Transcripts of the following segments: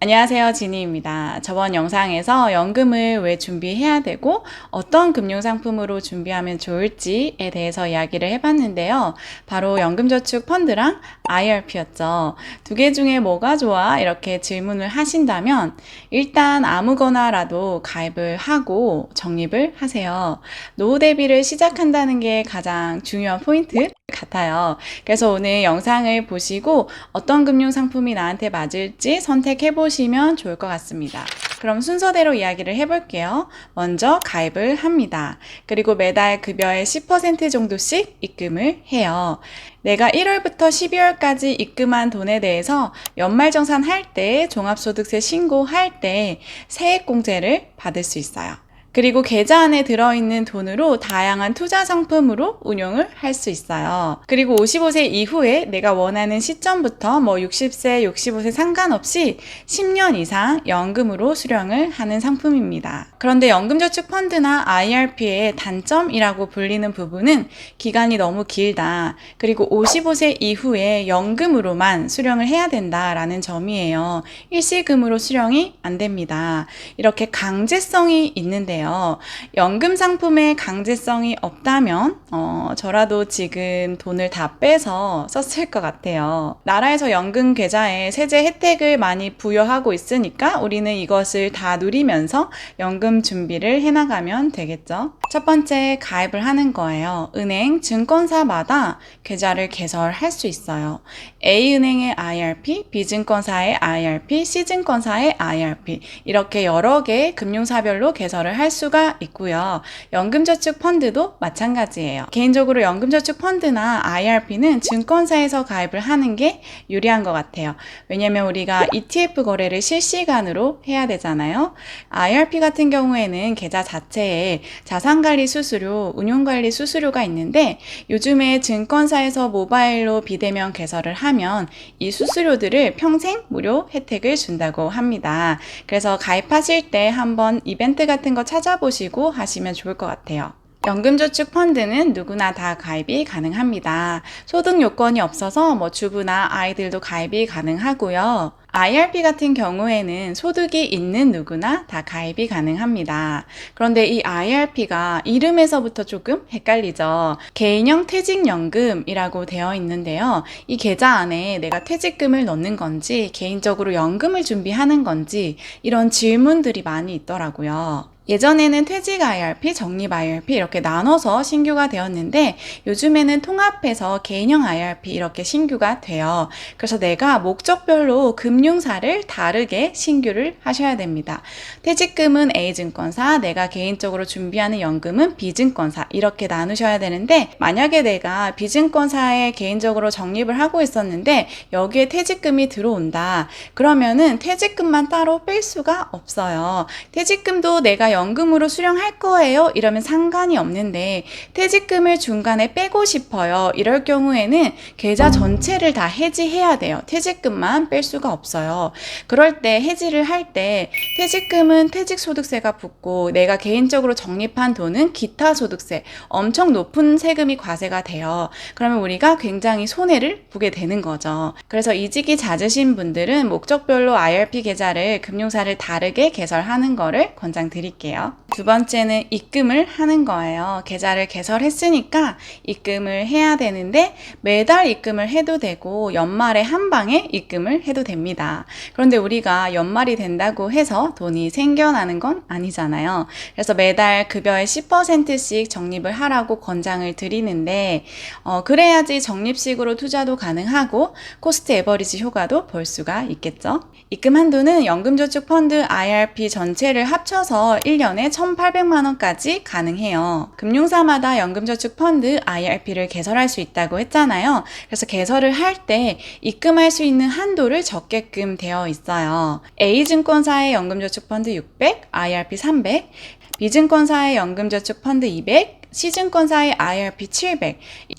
안녕하세요. 지니입니다. 저번 영상에서 연금을 왜 준비해야 되고 어떤 금융상품으로 준비하면 좋을지에 대해서 이야기를 해봤는데요. 바로 연금저축 펀드랑 IRP였죠. 두 개 중에 뭐가 좋아? 이렇게 질문을 하신다면 일단 아무거나라도 가입을 하고 적립을 하세요. 노후 대비를 시작한다는 게 가장 중요한 포인트 같아요. 그래서 오늘 영상을 보시고 어떤 금융 상품이 나한테 맞을지 선택해 보시면 좋을 것 같습니다. 그럼 순서대로 이야기를 해볼게요. 먼저 가입을 합니다. 그리고 매달 급여의 10% 정도씩 입금을 해요. 내가 1월부터 12월까지 입금한 돈에 대해서 연말정산 할 때, 종합소득세 신고할 때 세액공제를 받을 수 있어요. 그리고 계좌 안에 들어있는 돈으로 다양한 투자 상품으로 운용을 할 수 있어요. 그리고 55세 이후에 내가 원하는 시점부터 뭐 60세, 65세 상관없이 10년 이상 연금으로 수령을 하는 상품입니다. 그런데 연금저축 펀드나 IRP의 단점이라고 불리는 부분은 기간이 너무 길다. 그리고 55세 이후에 연금으로만 수령을 해야 된다라는 점이에요. 일시금으로 수령이 안 됩니다. 이렇게 강제성이 있는데 요. 있는데요. 연금 상품에 강제성이 없다면 어, 저라도 지금 돈을 다 빼서 썼을 것 같아요. 나라에서 연금 계좌에 세제 혜택을 많이 부여하고 있으니까 우리는 이것을 다 누리면서 연금 준비를 해나가면 되겠죠. 첫 번째 가입을 하는 거예요. 은행, 증권사마다 계좌를 개설할 수 있어요. A은행의 IRP, B증권사의 IRP, C증권사의 IRP 이렇게 여러 개 금융사별로 개설을 할 수가 있고요. 연금저축 펀드도 마찬가지예요. 개인적으로 연금저축 펀드나 IRP는 증권사에서 가입을 하는 게 유리한 것 같아요. 왜냐면 우리가 ETF 거래를 실시간으로 해야 되잖아요. IRP 같은 경우에는 계좌 자체에 자산관리 수수료, 운용관리 수수료가 있는데 요즘에 증권사에서 모바일로 비대면 개설을 하면 이 수수료들을 평생 무료 혜택을 준다고 합니다. 그래서 가입하실 때 한번 이벤트 같은 거 찾아 보시고 하시면 좋을 것 같아요. 연금저축 펀드는 누구나 다 가입이 가능합니다. 소득 요건이 없어서 뭐 주부나 아이들도 가입이 가능하고요. IRP 같은 경우에는 소득이 있는 누구나 다 가입이 가능합니다. 그런데 이 IRP가 이름에서부터 조금 헷갈리죠. 개인형 퇴직연금이라고 되어 있는데요. 이 계좌 안에 내가 퇴직금을 넣는 건지 개인적으로 연금을 준비하는 건지 이런 질문들이 많이 있더라고요. 예전에는 퇴직 IRP, 적립 IRP 이렇게 나눠서 신규가 되었는데 요즘에는 통합해서 개인형 IRP 이렇게 신규가 돼요. 그래서 내가 목적별로 금융사를 다르게 신규를 하셔야 됩니다. 퇴직금은 A증권사, 내가 개인적으로 준비하는 연금은 B증권사 이렇게 나누셔야 되는데 만약에 내가 B증권사에 개인적으로 적립을 하고 있었는데 여기에 퇴직금이 들어온다. 그러면은 퇴직금만 따로 뺄 수가 없어요. 퇴직금도 내가 연금으로 수령할 거예요. 이러면 상관이 없는데 퇴직금을 중간에 빼고 싶어요. 이럴 경우에는 계좌 전체를 다 해지해야 돼요. 퇴직금만 뺄 수가 없어요. 그럴 때 해지를 할 때 퇴직금은 퇴직소득세가 붙고 내가 개인적으로 적립한 돈은 기타 소득세 엄청 높은 세금이 과세가 돼요. 그러면 우리가 굉장히 손해를 보게 되는 거죠. 그래서 이직이 잦으신 분들은 목적별로 IRP 계좌를 금융사를 다르게 개설하는 거를 권장드릴게요. care 두 번째는 입금을 하는 거예요. 계좌를 개설했으니까 입금을 해야 되는데 매달 입금을 해도 되고 연말에 한 방에 입금을 해도 됩니다. 그런데 우리가 연말이 된다고 해서 돈이 생겨나는 건 아니잖아요. 그래서 매달 급여의 10%씩 적립을 하라고 권장을 드리는데 어, 그래야지 적립식으로 투자도 가능하고 코스트 에버리지 효과도 볼 수가 있겠죠. 입금 한도는 연금저축펀드 IRP 전체를 합쳐서 1년에 1,800만 원까지 가능해요. 금융사마다 연금저축 펀드 IRP를 개설할 수 있다고 했잖아요. 그래서 개설을 할 때 입금할 수 있는 한도를 적게끔 되어 있어요. A증권사의 연금저축 펀드 600, IRP 300, B증권사의 연금저축 펀드 200, C증권사의 IRP 700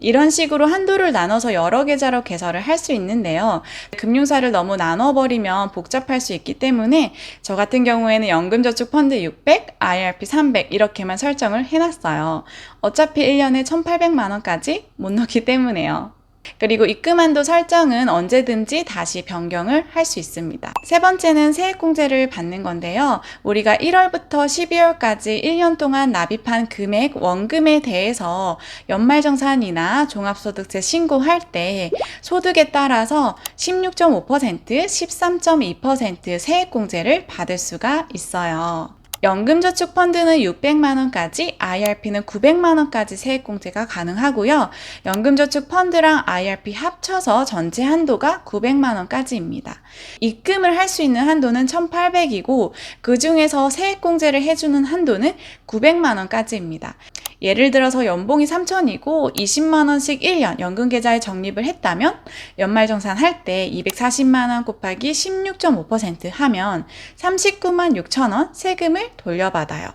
이런 식으로 한도를 나눠서 여러 계좌로 개설을 할 수 있는데요. 금융사를 너무 나눠버리면 복잡할 수 있기 때문에 저 같은 경우에는 연금저축펀드 600, IRP 300 이렇게만 설정을 해놨어요. 어차피 1년에 1,800만 원까지 못 넣기 때문에요. 그리고 입금 한도 설정은 언제든지 다시 변경을 할 수 있습니다. 세 번째는 세액공제를 받는 건데요. 우리가 1월부터 12월까지 1년 동안 납입한 금액, 원금에 대해서 연말정산이나 종합소득세 신고할 때 소득에 따라서 16.5%, 13.2% 세액공제를 받을 수가 있어요. 연금저축 펀드는 600만 원까지, IRP는 900만 원까지 세액공제가 가능하고요. 연금저축 펀드랑 IRP 합쳐서 전체 한도가 900만 원까지입니다. 입금을 할 수 있는 한도는 1,800이고 그 중에서 세액공제를 해주는 한도는 900만 원까지입니다. 예를 들어서 연봉이 3천이고 20만 원씩 1년 연금 계좌에 적립을 했다면 연말 정산 할 때 240만 원 곱하기 16.5% 하면 39만 6천 원 세금을 돌려받아요.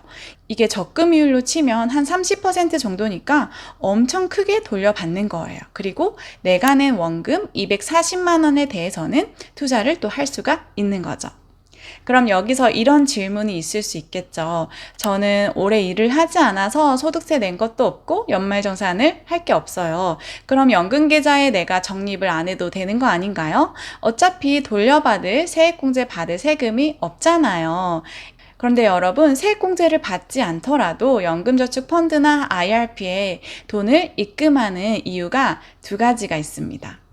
이게 적금이율로 치면 한 30% 정도니까 엄청 크게 돌려받는 거예요. 그리고 내가 낸 원금 240만 원에 대해서는 투자를 또 할 수가 있는 거죠. 그럼 여기서 이런 질문이 있을 수 있겠죠. 저는 올해 일을 하지 않아서 소득세 낸 것도 없고 연말정산을 할 게 없어요. 그럼 연금계좌에 내가 적립을 안 해도 되는 거 아닌가요? 어차피 돌려받을 세액공제 받을 세금이 없잖아요. 그런데 여러분, 세액공제를 받지 않더라도 연금저축펀드나 IRP에 돈을 입금하는 이유가 두 가지가 있습니다.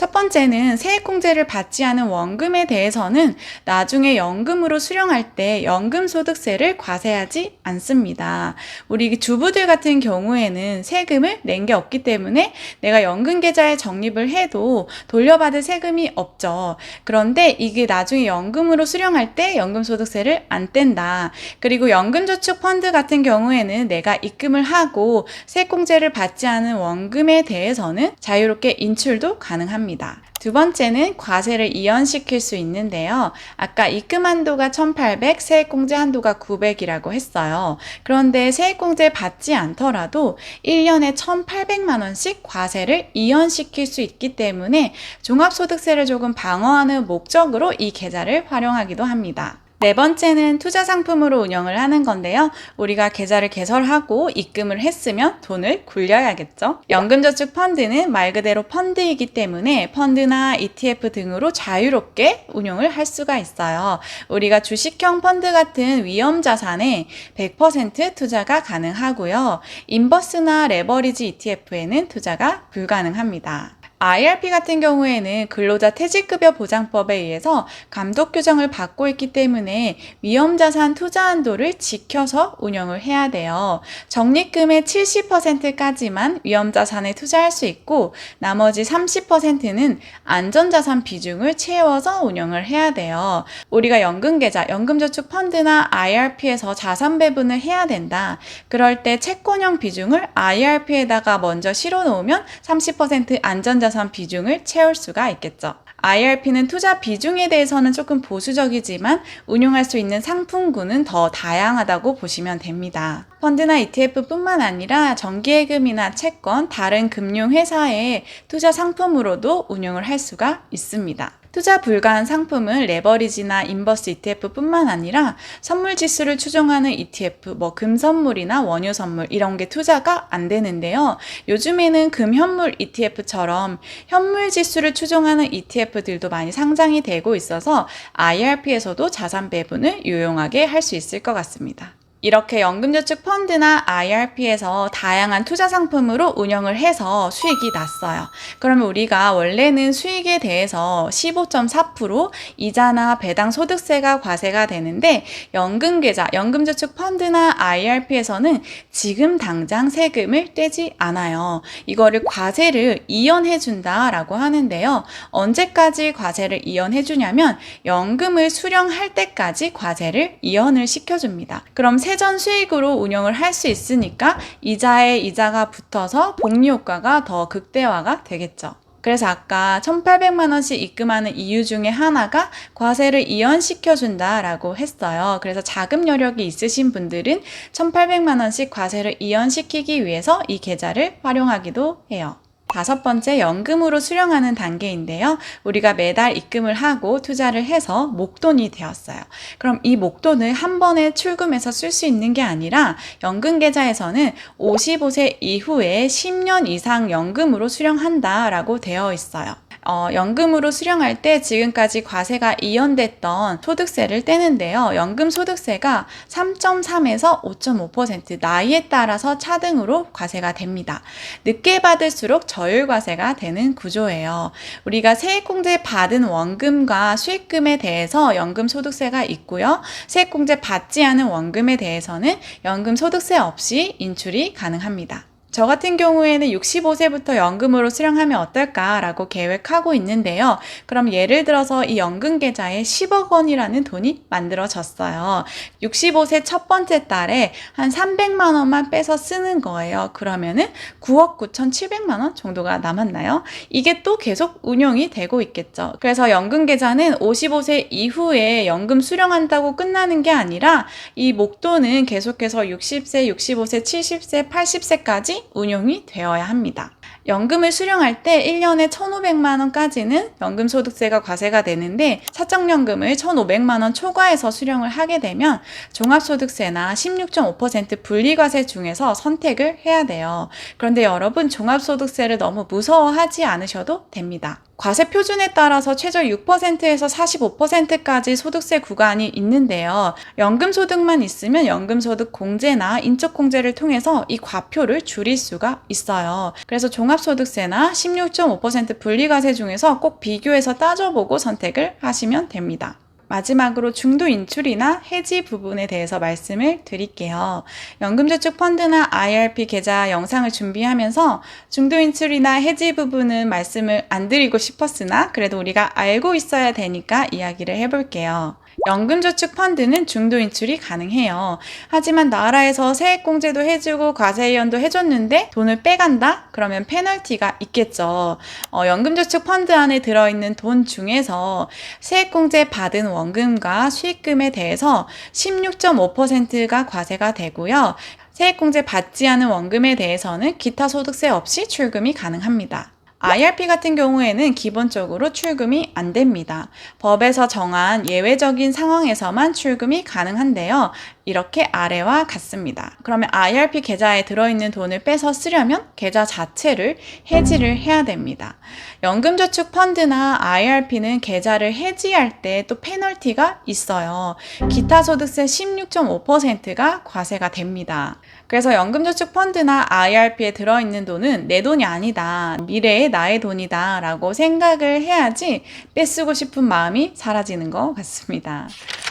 첫 번째는 세액공제를 받지 않은 원금에 대해서는 나중에 연금으로 수령할 때 연금소득세를 과세하지 않습니다. 우리 주부들 같은 경우에는 세금을 낸 게 없기 때문에 내가 연금계좌에 적립을 해도 돌려받을 세금이 없죠. 그런데 이게 나중에 연금으로 수령할 때 연금소득세를 안 뗀다. 그리고 연금저축펀드 같은 경우에는 내가 입금을 하고 세액공제를 받지 않은 원금에 대해서는 자유롭게 인출도 가능합 니다. 두 번째는 과세를 이연시킬 수 있는데요. 아까 입금 한도가 1,800, 세액공제 한도가 900이라고 했어요. 그런데 세액공제 받지 않더라도 1년에 1,800만 원씩 과세를 이연시킬 수 있기 때문에 종합소득세를 조금 방어하는 목적으로 이 계좌를 활용하기도 합니다. 네 번째는 투자 상품으로 운영을 하는 건데요. 우리가 계좌를 개설하고 입금을 했으면 돈을 굴려야겠죠. 연금저축 펀드는 말 그대로 펀드이기 때문에 펀드나 ETF 등으로 자유롭게 운용을 할 수가 있어요. 우리가 주식형 펀드 같은 위험 자산에 100% 투자가 가능하고요. 인버스나 레버리지 ETF에는 투자가 불가능합니다. IRP 같은 경우에는 근로자 퇴직급여 보장법에 의해서 감독 규정을 받고 있기 때문에 위험자산 투자 한도를 지켜서 운영을 해야 돼요. 적립금의 70%까지만 위험자산에 투자할 수 있고 나머지 30%는 안전자산 비중을 채워서 운영을 해야 돼요. 우리가 연금계좌, 연금저축 펀드나 IRP에서 자산 배분을 해야 된다. 그럴 때 채권형 비중을 IRP에다가 먼저 실어 놓으면 30% 안전자산 자산 비중을 채울 수가 있겠죠. IRP는 투자 비중에 대해서는 조금 보수적이지만 운용할 수 있는 상품군은 더 다양하다고 보시면 됩니다. 펀드나 ETF뿐만 아니라 정기예금이나 채권, 다른 금융회사의 투자 상품으로도 운용을 할 수가 있습니다. 투자 불가한 상품은 레버리지나 인버스 ETF뿐만 아니라 선물 지수를 추종하는 ETF, 뭐 금선물이나 원유 선물 이런 게 투자가 안 되는데요. 요즘에는 금현물 ETF처럼 현물 지수를 추종하는 ETF들도 많이 상장이 되고 있어서 IRP에서도 자산 배분을 유용하게 할 수 있을 것 같습니다. 이렇게 연금저축 펀드나 IRP에서 다양한 투자 상품으로 운영을 해서 수익이 났어요. 그러면 우리가 원래는 수익에 대해서 15.4% 이자나 배당 소득세가 과세가 되는데 연금계좌, 연금저축 펀드나 IRP에서는 지금 당장 세금을 떼지 않아요. 이거를 과세를 이연해 준다라고 하는데요. 언제까지 과세를 이연해 주냐면 연금을 수령할 때까지 과세를 이연을 시켜 줍니다. 그럼 세전 수익으로 운영을 할 수 있으니까 이자에 이자가 붙어서 복리 효과가 더 극대화가 되겠죠. 그래서 아까 1,800만 원씩 입금하는 이유 중에 하나가 과세를 이연시켜 준다라고 했어요. 그래서 자금 여력이 있으신 분들은 1,800만 원씩 과세를 이연시키기 위해서 이 계좌를 활용하기도 해요. 다섯 번째 연금으로 수령하는 단계인데요. 우리가 매달 입금을 하고 투자를 해서 목돈이 되었어요. 그럼 이 목돈을 한 번에 출금해서 쓸 수 있는 게 아니라 연금 계좌에서는 55세 이후에 10년 이상 연금으로 수령한다라고 되어 있어요. 어, 연금으로 수령할 때 지금까지 과세가 이연됐던 소득세를 떼는데요. 연금 소득세가 3.3에서 5.5% 나이에 따라서 차등으로 과세가 됩니다. 늦게 받을수록 저율 과세가 되는 구조예요. 우리가 세액공제 받은 원금과 수익금에 대해서 연금 소득세가 있고요. 세액공제 받지 않은 원금에 대해서는 연금 소득세 없이 인출이 가능합니다. 저 같은 경우에는 65세부터 연금으로 수령하면 어떨까라고 계획하고 있는데요. 그럼 예를 들어서 이 연금 계좌에 10억 원이라는 돈이 만들어졌어요. 65세 첫 번째 달에 한 300만 원만 빼서 쓰는 거예요. 그러면은 9억 9,700만 원 정도가 남았나요? 이게 또 계속 운용이 되고 있겠죠. 그래서 연금 계좌는 55세 이후에 연금 수령한다고 끝나는 게 아니라 이 목돈은 계속해서 60세, 65세, 70세, 80세까지 운용이 되어야 합니다. 연금을 수령할 때 1년에 1,500만 원까지는 연금 소득세가 과세가 되는데 사적연금을 1,500만 원 초과해서 수령을 하게 되면 종합소득세나 16.5% 분리과세 중에서 선택을 해야 돼요. 그런데 여러분 종합소득세를 너무 무서워하지 않으셔도 됩니다. 과세 표준에 따라서 최저 6%에서 45%까지 소득세 구간이 있는데요. 연금 소득만 있으면 연금 소득 공제나 인적 공제를 통해서 이 과표를 줄일 수가 있어요. 그래서 종합소득세나 16.5% 분리과세 중에서 꼭 비교해서 따져보고 선택을 하시면 됩니다. 마지막으로 중도 인출이나 해지 부분에 대해서 말씀을 드릴게요. 연금저축 펀드나 IRP 계좌 영상을 준비하면서 중도 인출이나 해지 부분은 말씀을 안 드리고 싶었으나 그래도 우리가 알고 있어야 되니까 이야기를 해볼게요. 연금저축 펀드는 중도 인출이 가능해요. 하지만 나라에서 세액공제도 해주고 과세이연도 해줬는데 돈을 빼간다? 그러면 페널티가 있겠죠. 어, 연금저축 펀드 안에 들어있는 돈 중에서 세액공제 받은 원금과 수익금에 대해서 16.5%가 과세가 되고요. 세액공제 받지 않은 원금에 대해서는 기타 소득세 없이 출금이 가능합니다. IRP 같은 경우에는 기본적으로 출금이 안 됩니다. 법에서 정한 예외적인 상황에서만 출금이 가능한데요. 이렇게 아래와 같습니다. 그러면 IRP 계좌에 들어있는 돈을 빼서 쓰려면 계좌 자체를 해지를 해야 됩니다. 연금저축 펀드나 IRP는 계좌를 해지할 때 또 페널티가 있어요. 기타 소득세 16.5%가 과세가 됩니다. 그래서 연금저축 펀드나 IRP에 들어있는 돈은 내 돈이 아니다. 미래의 나의 돈이다. 라고 생각을 해야지 뺏쓰고 싶은 마음이 사라지는 것 같습니다.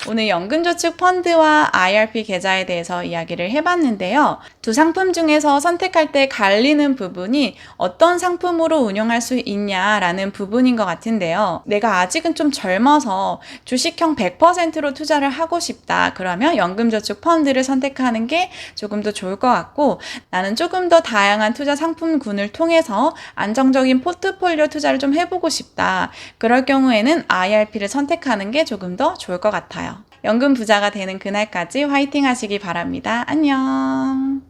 오늘 연금저축 펀드와 IRP 계좌에 대해서 이야기를 해봤는데요. 두 상품 중에서 선택할 때 갈리는 부분이 어떤 상품으로 운영할 수 있냐라는 부분인 것 같은데요. 내가 아직은 좀 젊어서 주식형 100%로 투자를 하고 싶다. 그러면 연금저축 펀드를 선택하는 게 조금 더 좋을 것 같고 나는 조금 더 다양한 투자 상품군을 통해서 안정적인 포트폴리오 투자를 좀 해보고 싶다. 그럴 경우에는 IRP를 선택하는 게 조금 더 좋을 것 같아 요. 연금 부자가 되는 그날까지 화이팅 하시기 바랍니다. 안녕.